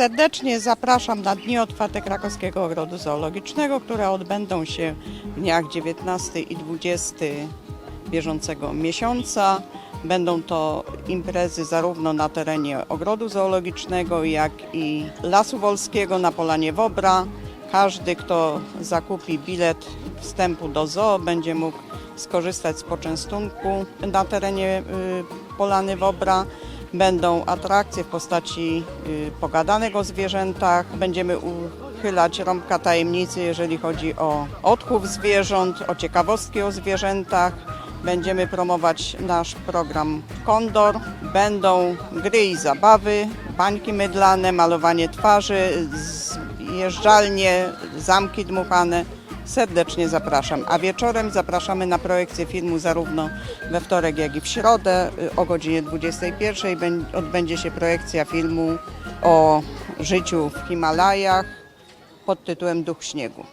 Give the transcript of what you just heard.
Serdecznie zapraszam na Dni Otwarte Krakowskiego Ogrodu Zoologicznego, które odbędą się w dniach 19 i 20 bieżącego miesiąca. Będą to imprezy zarówno na terenie Ogrodu Zoologicznego, jak i Lasu Wolskiego na Polanie Wobra. Każdy, kto zakupi bilet wstępu do zoo, będzie mógł skorzystać z poczęstunku na terenie y, Polany Wobra. Będą atrakcje w postaci y, pogadanek o zwierzętach. Będziemy uchylać rąbka tajemnicy, jeżeli chodzi o odchów zwierząt, o ciekawostki o zwierzętach. Będziemy promować nasz program Kondor. Będą gry i zabawy, bańki mydlane, malowanie twarzy, jeżdżalnie, zamki dmuchane. Serdecznie zapraszam. A wieczorem zapraszamy na projekcję filmu zarówno we wtorek, jak i w środę y, o godzinie 21. Bę- Odbędzie się projekcja filmu o życiu w Himalajach pod tytułem Duch Śniegu.